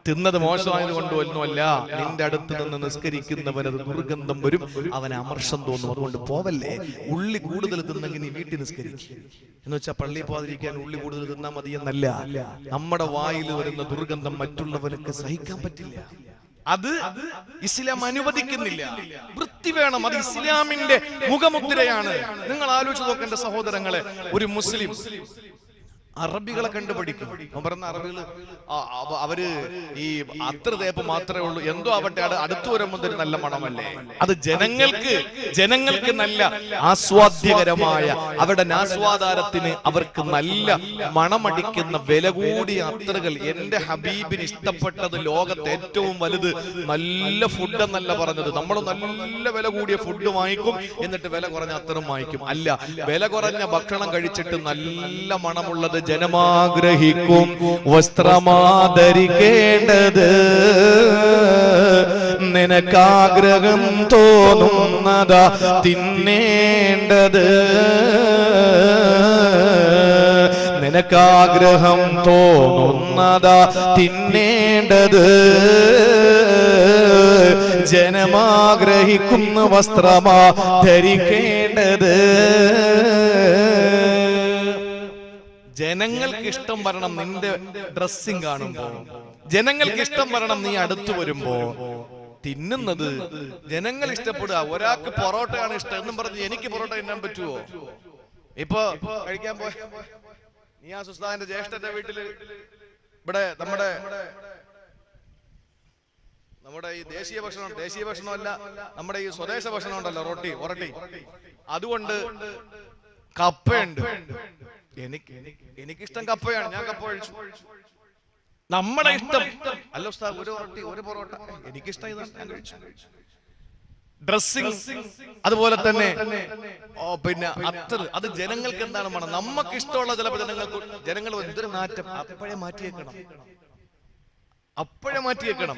[SPEAKER 1] തിന്നത് മോശമായത് കൊണ്ടോ ഒന്നുമല്ല. നിന്റെ അടുത്ത് നിന്ന് നിസ്കരിക്കുന്നവനത് ദുർഗന്ധം വരും. അവന് അമർഷം തോന്നും. അതുകൊണ്ട് പോവല്ലേ? ഉള്ളി കൂടുതൽ തിന്നെങ്കിൽ നീ വീട്ടിൽ നിസ്കരിക്കും. എന്ന് വെച്ചാൽ പള്ളി പോകാതിരിക്കാൻ ഉള്ളി കൂടുതൽ തിന്നാ മതി എന്നല്ല നമ്മുടെ വായിൽ വരുന്ന ദുർഗന്ധം മറ്റുള്ളവർക്ക് സഹിക്കാൻ പറ്റില്ല. അത് ഇസ്ലാം അനുവദിക്കുന്നില്ല. വൃത്തി വേണം. അത് ഇസ്ലാമിന്റെ മുഖമുദ്രയാണ്. നിങ്ങൾ ആലോചിച്ച് നോക്കേണ്ട സഹോദരങ്ങളെ ഒരു മുസ്ലിം. അറബികളെ കണ്ടു പഠിക്കും പറയുന്ന അറബികൾ അവർ ഈ അത്ര തേപ്പ് മാത്രമേ ഉള്ളൂ. എന്തോ ആവട്ടെ അടുത്തു വരുമ്പോൾ ഒരു നല്ല മണമല്ലേ? അത് ജനങ്ങൾക്ക് ജനങ്ങൾക്ക് നല്ല ആസ്വാദ്യകരമായ അവരുടെ ആസ്വാദാരത്തിന് അവർക്ക് നല്ല മണമടിക്കുന്ന വില കൂടിയ അത്രകൾ എന്റെ ഹബീബിന് ഇഷ്ടപ്പെട്ടത് ലോകത്തെ ഏറ്റവും വലുത് നല്ല ഫുഡ് എന്നല്ല പറഞ്ഞത്. നമ്മൾ നല്ല വില കൂടിയ ഫുഡ് വാങ്ങിക്കും എന്നിട്ട് വില കുറഞ്ഞ അത്തറും വാങ്ങിക്കും. അല്ല വില കുറഞ്ഞ ഭക്ഷണം കഴിച്ചിട്ട് നല്ല മണമുള്ളത് ജനമാഗ്രഹിക്കും വസ്ത്രമാധരിക്കേണ്ടത്. നിനക്കാഗ്രഹം തോന്നുന്നതാ തിന്നേണ്ടത്. നിനക്കാഗ്രഹം തോന്നുന്നതാ തിന്നേണ്ടത്. ജനമാഗ്രഹിക്കുന്ന വസ്ത്രമാ ധരിക്കേണ്ടത് ജനങ്ങൾക്ക് ഇഷ്ടം വരണം നിന്റെ ഡ്രസ്സിങ് കാണുമ്പോ. ജനങ്ങൾക്ക് ഇഷ്ടം വരണം നീ അടുത്തു വരുമ്പോ. തിന്നുന്നത് ജനങ്ങൾ ഇഷ്ടപ്പെടുക. ഒരാൾക്ക് പൊറോട്ടയാണ് ഇഷ്ടം. എന്നും പറഞ്ഞ് എനിക്ക് പൊറോട്ട തിന്നാൻ പറ്റുമോ ഇപ്പൊ കഴിക്കാൻ പോയ നീ ആ സുസ്താന്റെ ജ്യേഷ്ഠന്റെ വീട്ടിൽ ഇവിടെ നമ്മുടെ നമ്മുടെ ഈ ദേശീയ ഭക്ഷണം ദേശീയ ഭക്ഷണമല്ല നമ്മുടെ ഈ സ്വദേശ ഭക്ഷണം ഉണ്ടല്ലോ റൊട്ടി ഒറട്ടി അതുകൊണ്ട് കപ്പയുണ്ട്. എനിക്ക് എനിക്കിഷ്ടം കപ്പയാണ്. ഞാൻ കപ്പ കഴിച്ചു. നമ്മളെ ഇഷ്ടം. അല്ല ഉസ്താദ് ഒരു റൊട്ടി ഒരു പൊറോട്ട. എനിക്കിഷ്ടം ഇതാണ് ഞാൻ കഴിച്ചു. ഡ്രസ്സിംഗ് അതുപോലെ തന്നെ പിന്നെ അത്തർ അത് ജനങ്ങൾക്ക് എന്താണ് മണം? നമുക്ക് ഇഷ്ടമുള്ള ചിലപ്പോൾ ജനങ്ങൾക്ക് ജനങ്ങൾ എന്തൊരു മാറ്റം. അപ്പോഴേ മാറ്റിയേക്കണം അപ്പോഴേ മാറ്റിയേക്കണം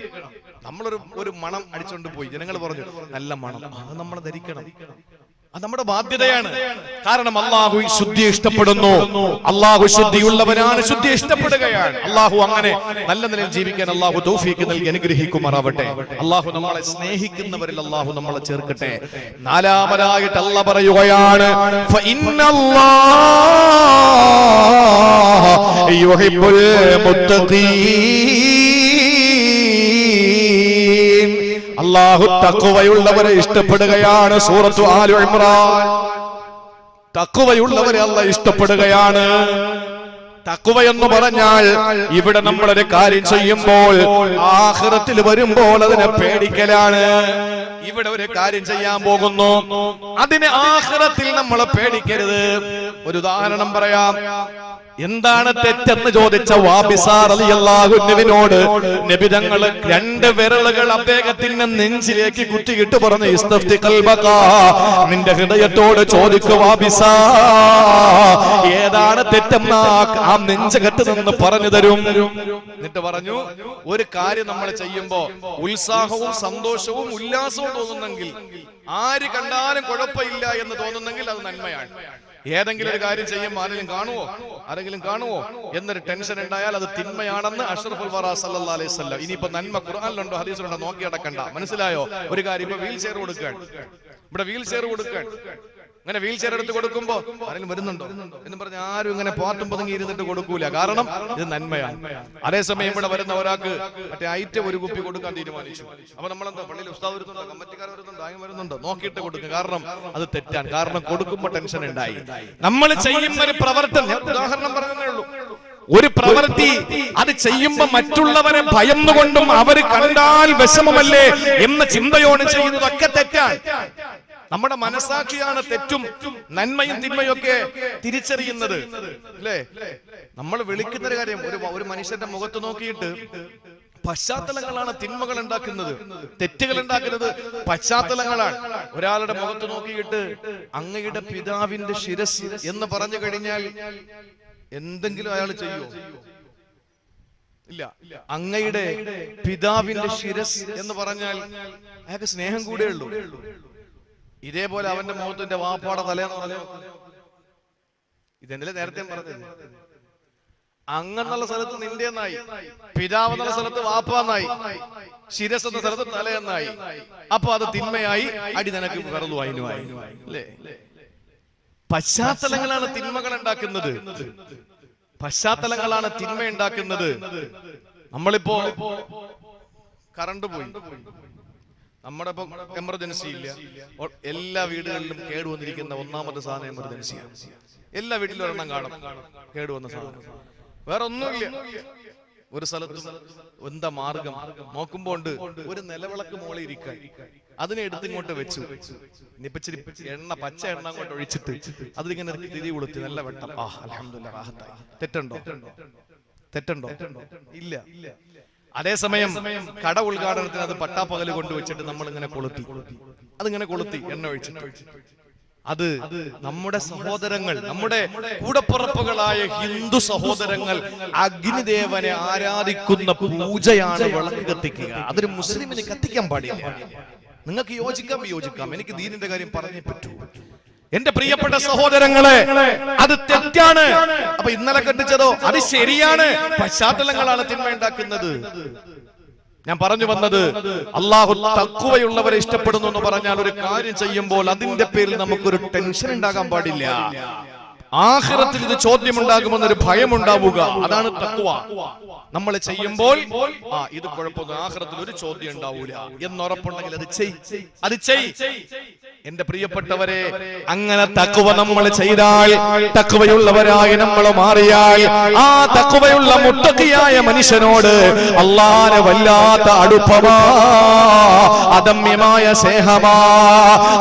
[SPEAKER 1] നമ്മളൊരു ഒരു മണം അടിച്ചോണ്ട് പോയി. ജനങ്ങൾ പറഞ്ഞു നല്ല മണം. അത് നമ്മൾ ധരിക്കണം. അത് നമ്മുടെ ബാധ്യതയാണ്. കാരണം അള്ളാഹു ശുദ്ധി ഇഷ്ടപ്പെടുന്നു. അള്ളാഹു ശുദ്ധിയുള്ളവനാണ് ശുദ്ധി ഇഷ്ടപ്പെടുകയാണ്. അള്ളാഹു അങ്ങനെ നല്ല നിലയിൽ ജീവിക്കാൻ അള്ളാഹു തൗഫീക്ക് നൽകി അനുഗ്രഹിക്കുമാറാവട്ടെ. അള്ളാഹു നമ്മളെ സ്നേഹിക്കുന്നവരിൽ അള്ളാഹു നമ്മളെ ചേർക്കട്ടെ. നാലാമനായിട്ട് അല്ല പറയുകയാണ് യുഹിബ്ബുൽ അള്ളാഹു തക്കുവയുള്ളവരെ ഇഷ്ടപ്പെടുകയാണ് സൂറത്തു ആലു ഇമ്രാൻ. തക്കുവയുള്ളവരെ അല്ല ഇഷ്ടപ്പെടുകയാണ്. തക്കുവ എന്ന് പറഞ്ഞാൽ ഇവിടെ നമ്മളൊരു കാര്യം ചെയ്യുമ്പോൾ ആഹ്റത്തിൽ വരുമ്പോൾ അതിനെ പേടിക്കലാണ്. ഇവിടെ ഒരു കാര്യം ചെയ്യാൻ പോകുന്നു. അതിനെ ആഹ്റത്തിൽ നമ്മളെ പേടിക്കരുത്. ഒരു ഉദാഹരണം പറയാം. എന്താണ് തെറ്റെന്ന് ചോദിച്ച വാബിസാർ അലി നബി തങ്ങൾ രണ്ട് വിരലുകൾ അദ്ദേഹത്തിന്റെ നെഞ്ചിലേക്ക് കുത്തിയിട്ട് പറഞ്ഞു ഇസ്തഫ്തി ഖൽബക. നിന്റെ ഹൃദയത്തോട് ചോദിക്കു വാബിസാ ഏതാണ് തെറ്റെന്ന് ആ- ആ നെഞ്ചകത്ത് നിന്ന് പറഞ്ഞു തരും എന്നിട്ട് പറഞ്ഞു ഒരു കാര്യം നമ്മൾ ചെയ്യുമ്പോ ഉത്സാഹവും സന്തോഷവും ഉല്ലാസവും തോന്നുന്നെങ്കിൽ ആര് കണ്ടാലും കുഴപ്പമില്ല എന്ന് തോന്നുന്നെങ്കിൽ അത് നന്മയാണ് ഏതെങ്കിലും ഒരു കാര്യം ചെയ്യുമ്പോൾ ആരെങ്കിലും കാണുവോ? ആരെങ്കിലും കാണുവോ? എന്നൊരു ടെൻഷൻ ഉണ്ടായാൽ അത് തിന്മയാണെന്ന് അഷറഫുൽ വറ സല്ലാ അലൈഹി വസല്ലം. ഇനിയിപ്പോ നന്മ ഖുർആാനിലുണ്ടോ ഹദീസിലുണ്ടോ. നോക്കി അടക്കണ്ട മനസ്സിലായോ? ഒരു കാര്യം ഇപ്പൊ വീൽ ചെയർ കൊടുക്കാൻ. ഇവിടെ വീൽ ചെയർ കൊടുക്കാൻ. അങ്ങനെ വീൽ ചെയർ എടുത്ത് കൊടുക്കുമ്പോ ആരെങ്കിലും വരുന്നുണ്ടോ? എന്ന് പറഞ്ഞ് ആരും ഇങ്ങനെ പാത്തും പതുങ്ങി ഇരുന്നിട്ട് കൊടുക്കൂല. കാരണം ഇത് നന്മയാണ്. അതേസമയം ഇവിടെ വരുന്ന ഒരാൾക്ക് മറ്റേ ഐറ്റം ഒരു കുപ്പി കൊടുക്കാൻ തീരുമാനിച്ചു. അപ്പൊ നമ്മളെന്താ പള്ളിയിൽ ഉസ്താദ് വരുന്നുണ്ടോ? കമ്മറ്റിക്കാർ വരുന്നുണ്ടോ? ആയും വരുന്നുണ്ടോ? നോക്കിയിട്ട് കൊടുക്കും. കാരണം അത് തെറ്റാണ്. കാരണം കൊടുക്കുമ്പോ ടെൻഷൻ ഉണ്ടായി. നമ്മൾ ചെയ്യുന്ന ഒരു പ്രവർത്തനം ഉദാഹരണം പറഞ്ഞതേ ഉള്ളൂ. ഒരു പ്രവൃത്തി അത് ചെയ്യുമ്പോ മറ്റുള്ളവരെ ഭയന്നുകൊണ്ടും അവർ കണ്ടാൽ വിഷമമല്ലേ എന്ന ചിന്തയോടെ ചെയ്യുന്നതൊക്കെ തെറ്റാണ്. നമ്മുടെ മനസാക്ഷിയാണ് തെറ്റും നന്മയും തിന്മയും ഒക്കെ തിരിച്ചറിയുന്നത്. അല്ലേ? നമ്മൾ വിളിക്കുന്ന ഒരു കാര്യം ഒരു ഒരു മനുഷ്യന്റെ മുഖത്ത് നോക്കിയിട്ട് പശ്ചാത്തലങ്ങളാണ് തിന്മകൾ ഉണ്ടാക്കുന്നത്. തെറ്റുകൾ ഉണ്ടാക്കുന്നത് പശ്ചാത്തലങ്ങളാണ്. ഒരാളുടെ മുഖത്ത് നോക്കിയിട്ട് അങ്ങയുടെ പിതാവിന്റെ ശിരസ് എന്ന് പറഞ്ഞു കഴിഞ്ഞാൽ എന്തെങ്കിലും അയാൾ ചെയ്യോ? ഇല്ല. അങ്ങയുടെ പിതാവിന്റെ ശിരസ് എന്ന് പറഞ്ഞാൽ അയാൾക്ക് സ്നേഹം കൂടെ ഉള്ളൂ. ഇതേപോലെ അവന്റെ മുഖത്തിന്റെ വാപ്പാടെ തലേന്ന് പറഞ്ഞു? ഇതെന്നല്ലേ നേരത്തെ പറഞ്ഞത്? അങ്ങെന്നുള്ള സ്ഥലത്ത് നിന്റെ എന്നായി പിതാവ് എന്നുള്ള സ്ഥലത്ത് വാപ്പാന്നായി. ശിരസ് എന്ന സ്ഥലത്ത് തല എന്നായി അപ്പൊ അത് തിന്മയായി അടി നിനക്ക് വെറുതു അതിനുമായി അല്ലേ? പശ്ചാത്തലങ്ങളാണ് തിന്മകൾ ഉണ്ടാക്കുന്നത്. പശ്ചാത്തലങ്ങളാണ് തിന്മ ഉണ്ടാക്കുന്നത്. നമ്മളിപ്പോ കറണ്ട് പോയി. നമ്മുടെ ഇപ്പൊ എമർജൻസി ഇല്ല എല്ലാ വീടുകളിലും കേടുവന്നിരിക്കുന്ന ഒന്നാമത്തെ സാധനം എമർജൻസിയാണ് എല്ലാ വീട്ടിലും ഒരെണ്ണം കാണും. കേടുവന്ന സാധനം. വേറെ ഒന്നുമില്ല ഒരു സ്ഥലത്തും എന്താ മാർഗം? നോക്കുമ്പോ ഉണ്ട് ഒരു നിലവിളക്ക് മോളെ ഇരിക്കാൻ. അതിനെ എടുത്ത് ഇങ്ങോട്ട് വെച്ചു. ഇനിയിപ്പോ എണ്ണ പച്ച എണ്ണ അങ്ങോട്ട് ഒഴിച്ചിട്ട് അതിലിങ്ങനെ തിരി കൊളുത്തി നല്ല വെട്ടം. ആ അലഹമില്ല തെറ്റുണ്ടോ? തെറ്റുണ്ടോ? ഇല്ല. അതേസമയം കട ഉദ്ഘാടനത്തിന് അത് പട്ടാപ്പകൽ കൊണ്ടുവച്ചിട്ട് നമ്മൾ ഇങ്ങനെ കൊളുത്തി. അതിങ്ങനെ കൊളുത്തി എണ്ണ ഒഴിച്ചിട്ട്. അത് നമ്മുടെ സഹോദരങ്ങൾ നമ്മുടെ കൂടപ്പുറപ്പുകളായ ഹിന്ദു സഹോദരങ്ങൾ അഗ്നിദേവനെ ആരാധിക്കുന്ന പൂജയാണ് വിളക്ക് കത്തിക്കുക. അതൊരു മുസ്ലിമിന് കത്തിക്കാൻ പാടില്ല. നിങ്ങൾക്ക് യോജിക്കാം യോജിക്കാം. എനിക്ക് ദീനിന്റെ കാര്യം പറഞ്ഞേ പറ്റൂ. എന്റെ പ്രിയപ്പെട്ട സഹോദരങ്ങളെ അത് തെറ്റാണ്. അപ്പൊ ഇന്നലെ കണ്ടിച്ചതോ അത് ശരിയാണ്. പശ്ചാത്തലങ്ങളാണ് തിന്മ ഉണ്ടാക്കുന്നത്. ഞാൻ പറഞ്ഞു വന്നത് അള്ളാഹു തക്കുവയുള്ളവരെ ഇഷ്ടപ്പെടുന്നു എന്ന് പറഞ്ഞാൽ ഒരു കാര്യം ചെയ്യുമ്പോൾ അതിന്റെ പേരിൽ നമുക്കൊരു ടെൻഷൻ ഉണ്ടാകാൻ പാടില്ല. ആഖിറത്തിൽ ഇത് ചോദ്യമുണ്ടാകുമെന്നൊരു ഭയം ഉണ്ടാവുക അതാണ് തത്വ നമ്മൾ ചെയ്യുമ്പോൾ ആ ഇത് കുഴപ്പമൊന്നും ആഹ്റത്തിൽ ഒരു ചോദ്യം ഉണ്ടാവൂല. എന്നുറപ്പുണ്ടെങ്കിൽ അത് ചെയ്. അത് ചെയ്. എന്റെ പ്രിയപ്പെട്ടവരെ അങ്ങനെ തക്കുവ നമ്മൾ ചെയ്താൽ തക്കുവയുള്ളവരായി നമ്മൾ മാറിയാൽ ആ തക്കുവയുള്ള മുട്ടക്കിയായ മനുഷ്യനോട് അള്ളാനെ വല്ലാത്ത അടുപ്പമാ അദമ്യമായ സ്നേഹമാ.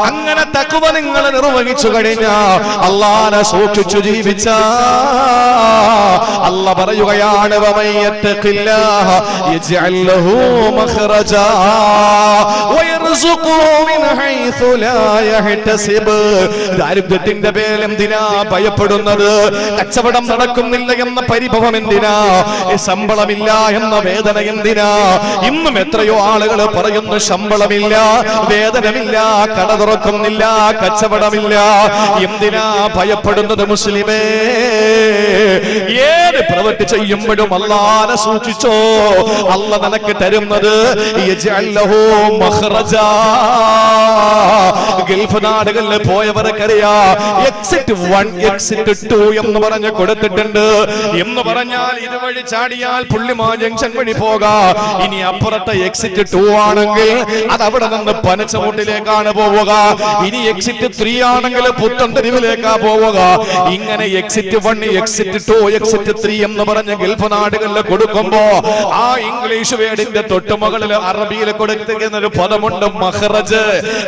[SPEAKER 1] അങ്ങനെ തക്കുവ നിങ്ങൾ നിർവഹിച്ചു കഴിഞ്ഞാൽ അള്ളാനെ സൂക്ഷിച്ചു ജീവിച്ച അല്ല പറയുകയാണ് ദാരിദ്ര്യത്തിന്റെ പേരിൽ എന്തിനാ ഭയപ്പെടുന്നത്? കച്ചവടം നടക്കുന്നില്ല എന്ന പരിഭവം എന്തിനാ? ശമ്പളമില്ല എന്ന വേദന എന്തിനാ? ഇന്നും എത്രയോ ആളുകൾ പറയുന്നു ശമ്പളമില്ല വേദനമില്ല കട തുറക്കുന്നില്ല കച്ചവടമില്ല. എന്തിനാ ഭയപ്പെടുന്നത്? മുസ്ലിമേ ഏത് പ്രവൃത്തി ചെയ്യുമ്പോഴും അള്ളാനെ സൂക്ഷിച്ചോ? അല്ല നിനക്ക് തരുന്നത്. ഗൾഫ് നാടുകളിൽ പോയവർക്കറിയാ എക്സിറ്റ് വൺ എക്സിറ്റ് ടു എന്ന് പറഞ്ഞ് കൊടുത്തിട്ടുണ്ട്. എന്ന് പറഞ്ഞാൽ ഇതുവഴി ചാടിയാൽ പുള്ളിമാ ജംഗ്ഷൻ വഴി പോകാ. ഇനി അപ്പുറത്തെ എക്സിറ്റ് ടു ആണെങ്കിൽ അത് അവിടെ നിന്ന് പനച്ചമൂട്ടിലേക്കാണ് പോവുക. ഇനി എക്സിറ്റ് ത്രീ ആണെങ്കിൽ പുത്തൻ തെരുവിലേക്കാ പോവുക. ഇങ്ങനെ exit one exit two exit three എന്ന് പറഞ്ഞ് ഗൾഫ് നാടുകളിൽ കൊടുക്കുമ്പോ ആ ഇംഗ്ലീഷ് വേർഡിന്റെ തൊട്ടുമുകളിൽ അറബിയിൽ കൊടുത്തിരിക്കുന്ന ഒരു പദമുണ്ട് മഹ്റജ്.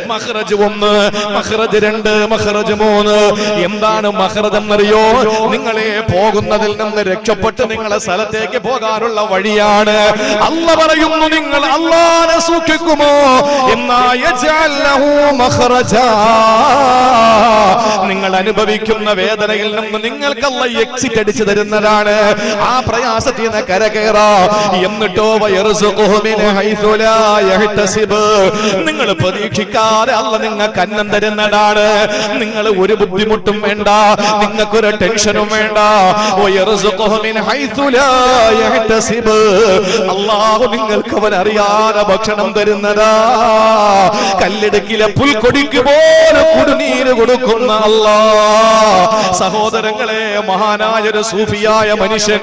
[SPEAKER 1] മഹ്റജ് ഒന്ന് മഹ്റജ് രണ്ട് മഹ്റജ് മൂന്ന്. എന്താണ് മഹ്റജ് എന്നറിയോ? നിങ്ങളെ പോകുന്നതിൽ നിന്ന് രക്ഷപ്പെട്ട് നിങ്ങളെ സ്ഥലത്തേക്ക് പോകാനുള്ള വഴിയാണ്. അല്ല പറയുന്നു നിങ്ങൾ അള്ളാനെ സൂക്ഷിക്കുമോ? എന്നായ. നിങ്ങൾ അനുഭവിക്കുന്ന വേദനയിൽ നിന്ന് നിങ്ങൾക്ക് എക്സിറ്റ് അടിച്ചു തരുന്നതാണ്. ആ പ്രയാസത്തിൽ നിന്ന് കരകയറാ. എന്നിട്ടോ. നിങ്ങൾ പ്രതീക്ഷിക്കാതെ അല്ല നിങ്ങൾക്ക് അന്നം തരുന്നതാണ്. നിങ്ങൾ ഒരു ബുദ്ധിമുട്ടും വേണ്ട. നിങ്ങൾക്കൊരു ടെൻഷനും വേണ്ട. അള്ളാഹു നിങ്ങൾക്ക് അവൻ അറിയാതെ ഭക്ഷണം തരുന്നതാ. കല്ലെടുക്കിലെ പുൽക്കൊടിക്ക് പോലെ കുടുനീര് കൊടുക്കുന്ന അല്ലാ സഹോദരങ്ങളെ മഹാനായ ഒരു സൂഫിയായ മനുഷ്യൻ.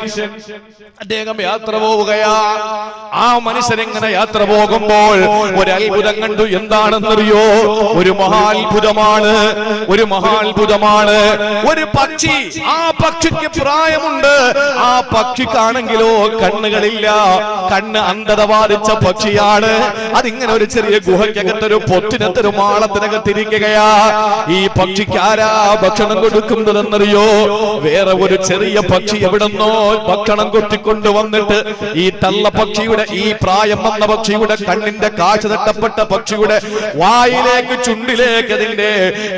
[SPEAKER 1] അദ്ദേഹം യാത്ര പോവുകയാ. ആ മനുഷ്യൻ ഇങ്ങനെ യാത്ര പോകുമ്പോൾ ഒരു അത്ഭുതം കണ്ടു. എന്താണെന്നറിയോ? ഒരു മഹാത്ഭുതമാണ്. ഒരു മഹാത്ഭുതമാണ്. ഒരു പക്ഷി. ആ പക്ഷിക്ക് പ്രായമുണ്ട്. ആ പക്ഷിക്കാണെങ്കിലോ കണ്ണുകളില്ല. കണ്ണ് അന്ധത ബാധിച്ച പക്ഷിയാണ്. അതിങ്ങനെ ഒരു ചെറിയ ഗുഹയ്ക്കകത്തൊരു പൊത്തിനകത്തൊരു മാളത്തിനകത്തിരിക്കുകയാ. ഈ പക്ഷിക്ക് ആരാ ഭക്ഷണം കൊടുക്കുന്നതെന്നറിയോ വേറെ ഒരു ചെറിയ പക്ഷി എവിടെന്നോ ഭക്ഷണം കൊത്തിക്കൊണ്ട് വന്നിട്ട് ഈ തള്ള പക്ഷിയുടെ ഈ പ്രായം വന്ന പക്ഷിയുടെ കണ്ണിന്റെ കാഴ്ച തട്ടപ്പെട്ട പക്ഷിയുടെ വായിലേക്ക് ചുണ്ടിലേക്ക് അതിന്റെ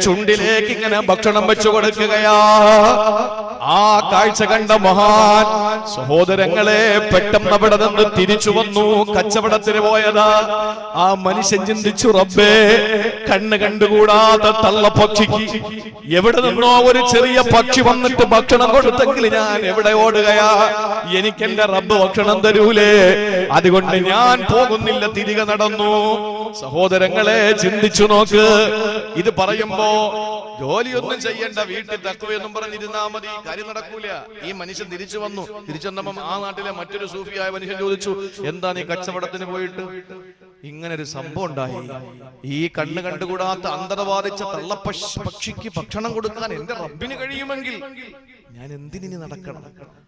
[SPEAKER 1] ചുണ്ടിലേക്ക് ഇങ്ങനെ ഭക്ഷണം വെച്ചു കൊടുക്കുകയാ. ആ കാഴ്ച കണ്ട മഹാൻ സഹോദരങ്ങളെ പെട്ടെന്ന് അവിടെ നിന്ന് തിരിച്ചു വന്നു. കച്ചവടത്തിന് പോയതാ. ആ മനുഷ്യൻ ചിന്തിച്ചു റബ്ബേ കണ്ണ് കണ്ടുകൂടാത്ത തള്ള പക്ഷിക്ക് എവിടെ നിന്നോ ഒരു ചെറിയ പക്ഷി വന്നിട്ട് ഭക്ഷണം കൊടുത്തെങ്കിൽ ഞാൻ എവിടെ ഓടുകയാ? എനിക്ക് എന്റെ റബ്ബ് ഭക്ഷണം തരൂലേ. അതുകൊണ്ട് ഞാൻ പോകുന്നില്ല തിരികെ നടന്നു. സഹോദരങ്ങളെ ചിന്തിച്ചു നോക്ക്. ഇത് പറയുമ്പോ ജോലിയൊന്നും ചെയ്യണ്ട വീട്ടിൽ തക്കുവെന്നും പറഞ്ഞിരുന്നാ മതി. കാര്യം നടക്കൂല. ഈ മനുഷ്യൻ തിരിച്ചു വന്നു. തിരിച്ചു വന്നപ്പം ആ നാട്ടിലെ മറ്റൊരു സൂഫിയായ മനുഷ്യൻ ചോദിച്ചു എന്താ നീ കച്ചവടത്തിന് പോയിട്ട്? ഇങ്ങനെ ഒരു സംഭവം ഉണ്ടായി. ഈ കണ്ണ് കണ്ടുകൂടാത്ത അന്തർവാദിച്ച ബാധിച്ച പക്ഷിക്ക് ഭക്ഷണം കൊടുക്കാൻ എന്റെ റബ്ബിന് കഴിയുമെങ്കിൽ ഞാൻ എന്തിനി നടക്കണം?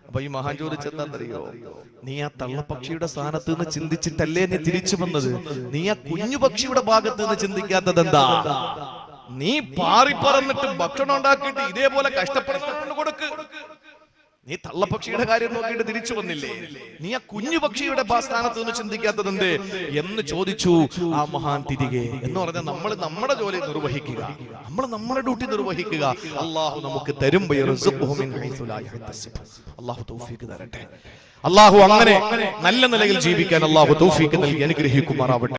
[SPEAKER 1] അപ്പൊ ഈ മഹാൻ ചോദിച്ചെന്താന്നറിയോ നീ ആ തള്ളപ്പക്ഷിയുടെ സ്ഥാനത്ത് നിന്ന് ചിന്തിച്ചിട്ടല്ലേ നീ തിരിച്ചു വന്നത്? നീ ആ കുഞ്ഞു പക്ഷിയുടെ ഭാഗത്ത് നിന്ന് ചിന്തിക്കാത്തത് എന്താ? നീ പാറി പറന്നിട്ട് ഭക്ഷണം ഉണ്ടാക്കിയിട്ട് ഇതേപോലെ കഷ്ടപ്പെടുന്ന കൊടുക്ക്. നീ തള്ളപ്പക്ഷിയുടെ കാര്യം നോക്കിയിട്ട് തിരിച്ചു വന്നില്ലേ? നീ ആ കുഞ്ഞു പക്ഷിയുടെ സ്ഥാനത്ത് നിന്ന് ചിന്തിക്കാത്തത് എന്ത് എന്ന് ചോദിച്ചു ആ മഹാൻ തിരികെ. എന്ന് പറഞ്ഞാൽ നമ്മൾ നമ്മുടെ ജോലി നിർവഹിക്കുക. നമ്മൾ നമ്മുടെ ഡ്യൂട്ടി നിർവഹിക്കുക. അള്ളാഹു നമുക്ക് തരും. അള്ളാഹു തൗഫീക്ക് തരട്ടെ. അള്ളാഹു അങ്ങനെ നല്ല നിലയിൽ ജീവിക്കാൻ അള്ളാഹു തൗഫീക്ക് നൽകി അനുഗ്രഹിക്കുമാറാവട്ടെ.